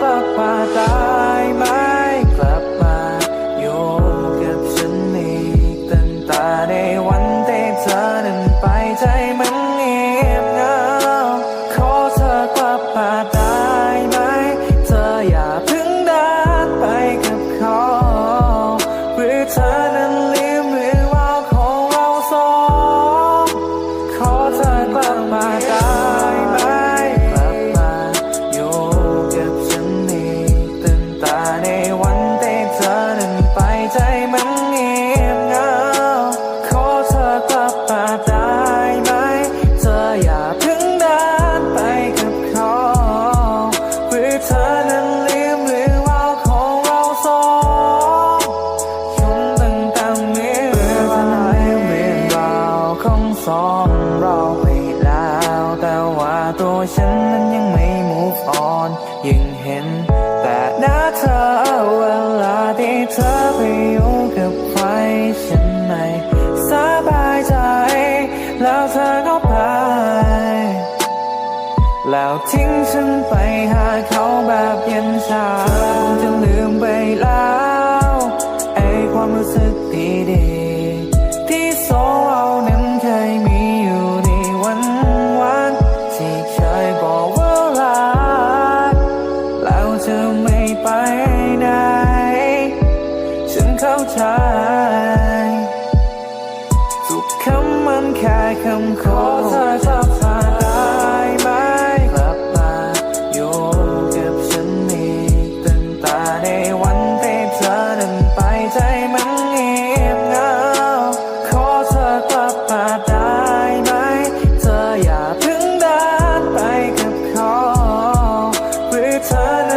กลับมาตายไหมกลับมาโยมกับฉันอีกตั้งแต่ใน แล้วเธอก็ไป แล้วทิ้งฉันไปหาเขาแบบเย็นชาคงจะลืมไปแล้วไอความรู้สึกดีๆที่สองเรานั้นเคยมีอยู่ในวันวันที่เคยบอกว่ารักแล้วเธอไม่ไปไหนฉันเข้าใจ คำขอเธอจะผ่านได้ไหมกลับมาอยู่กับฉันอีกตั้งแต่ในวันที่เธอนั้นไปใจมันเงียบเหงาขอเธอกลับมาได้ไหมเธออย่าเพิ่งเดินไปกับเขาหรือเธอ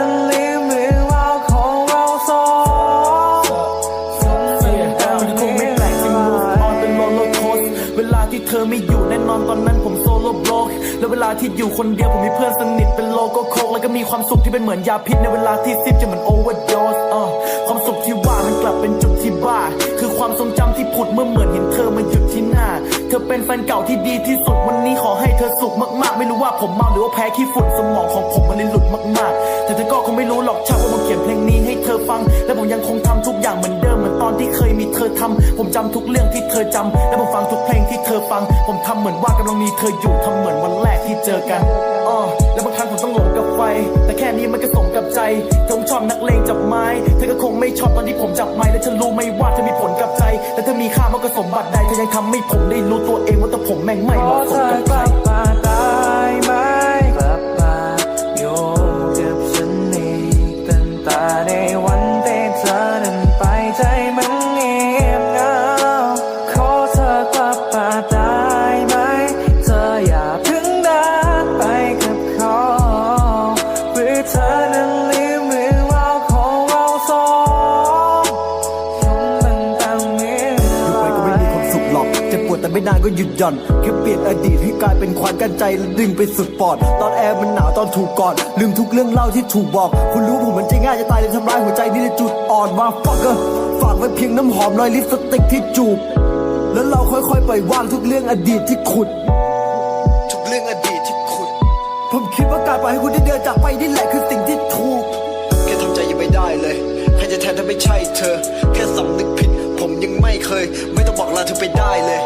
อนตอนนั้นผมโซโล่บล็อกแล้วเวลาที่อยู่คนเดียวผมมีเพื่อนสนิทเป็นโลโก้โคกแล้วก็มีความสุขที่เป็นเหมือนยาพิษในเวลาที่ซิปจะเหมือนโอเวอร์ดอสอะความสุขที่ว่ามันกลับเป็นจุดที่บ้า คือความทรงจำที่ผุดเมื่อเหมือนเห็นเธอมาหยุดที่หน้า เธอเป็นแฟนเก่าที่ดีที่สุดวันนี้ขอให้เธอสุขมากๆ ไม่รู้ว่าผมเมาหรือว่าแพ้ขี้ฝุ่นสมองของผมมันเลยหลุดมากๆ แต่เธอก็คงไม่รู้หรอกชาว่าผมเขียนเพลงนี้ให้เธอฟัง และผมยังคงทำทุกอย่างเหมือนเดิมเหมือนตอน ที่เคยมีเธอทำผมจำทุกเรื่องที่เธอจำและผมฟังทุกเพลงที่เธอฟัง ผมทำเหมือนว่ากำลังมีเธออยู่ทำเหมือนวันแรกที่เจอกันอ้อและบางครั้งผมต้องหลงกับไฟ แต่แค่นี้มันก็สมกับใจเธอคงชอบนักเลงจับไม้ เธอก็คงไม่ชอบตอนที่ผมจับไม้และฉันรู้ไหม่ว่าเธอมีผลกับใจ แต่เธอมีค่ามากกว่าสมบัติใดเธอยังทำให้ผมได้รู้ตัวเองว่าตัวผมแม่งไม่ขเหอมาะสเธมอกับกใครลับมา แต่ไม่นานก็หยุดหย่อนแค่เปลี่ยนอดีตให้กลายเป็นควันกันใจและดึงไปสุดปอด ตอนแอร์มันหนาวตอนถูกกอดลืมทุกเรื่องเล่าที่ถูกบอก คุณรู้ผมมันใจง่ายจะตายเลยทำร้ายหัวใจนี่ในจุดอ่อนมาฟักเกอร์ฝากไว้เพียงน้ำหอมรอยลิปสติกที่จูบ แล้วเราค่อยๆปล่อยวางทุกเรื่องอดีตที่ขุด ทุกเรื่องอดีตที่ขุด ผมคิดว่าการปล่อยให้คุณได้เดินจากไปนี่แหละคือสิ่งที่ถูกแค่ทำใจยังไม่ได้เลยใครจะแทนถ้าไม่ใช่เธอ แค่สำนึกผิด ผมยังไม่เคย ไม่ต้องบอกลาเธอไปได้เลย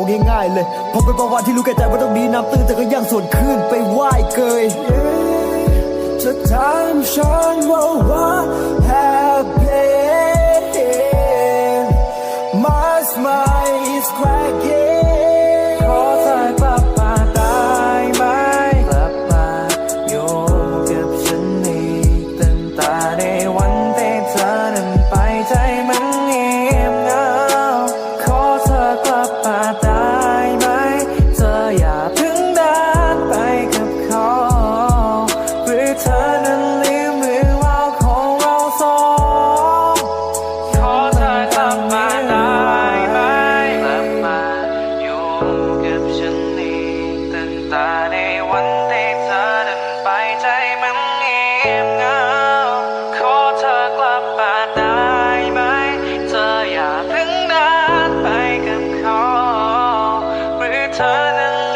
เอาง่ายๆเลยผมเป็นประวัติที่รู้แก่ใจว่าต้องมีน้ำตื้นแต่ก็ยังส่วนคลื่นไปไหว้เกยจะถามฉันว่าว่า ขอเธอกลับมาได้ไหม เธออย่าเพิ่งดไปกับเขาหรือเธอนั้น